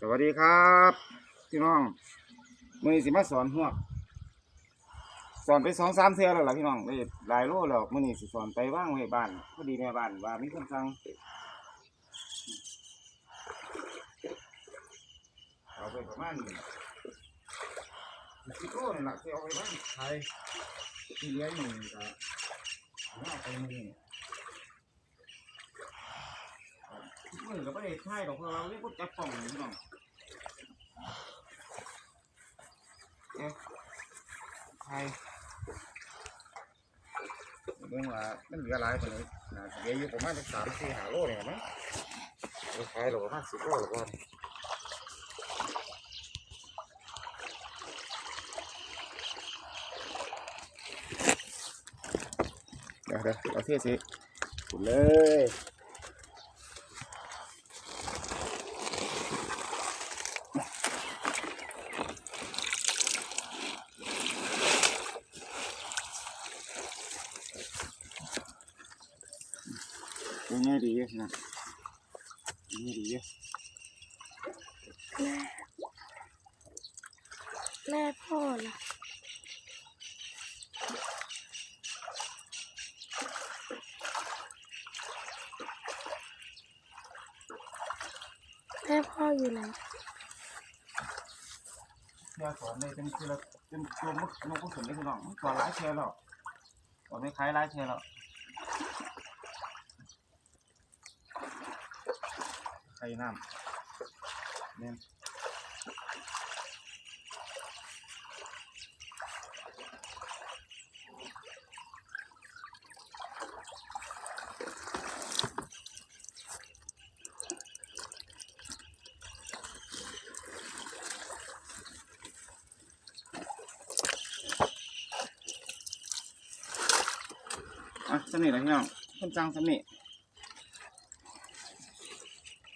สวัสดีครับพี่น้องมือสิมาสอนหวกสอนไปสองสามเทื่อแล้วล่ะพี่น้องได้หลายโลแล้วมือนี้สิสอนไปว่างไว้บ้านพอดีแม่บ้านว่ามีคนสั่งเอาไปประมาณสิบโลนี่หล่ะที่เอาไปบ้านขายที่เลี้ยงนี่งก็เอาไปมื้อนี้ มื้อก็บ่ได้ถ่ายดอกเราเรียกว่าจับกล้องนี่พี่น้องเอ๊ะถ่ายเบิ่งว่ามันเหลือหลายตัวเลยน่าจะเหลืออยู่ประมาณสามสี่ห้าโลเนี่ยมั้งเอาขายหรอประมาณสิบโลหรอเปล่าเดี๋ยวเดี๋ยวเอาเทียสิขุดเลย เป็นไงดีนะเป็นไงดีแม่แม่พ่อล่ะแม่พ่ออยู่ไหนเชื่อสอนเลยเป็นคือเราเป็นตัวมุกนกผู้สนได้พี่น้องสอนหลายเชื่อแล้วสอนไม่คล้ายหลายเชื่อแล้วไข่น้ำเนี่ยอะสนี่แหละพี่น้องคนจังสนี่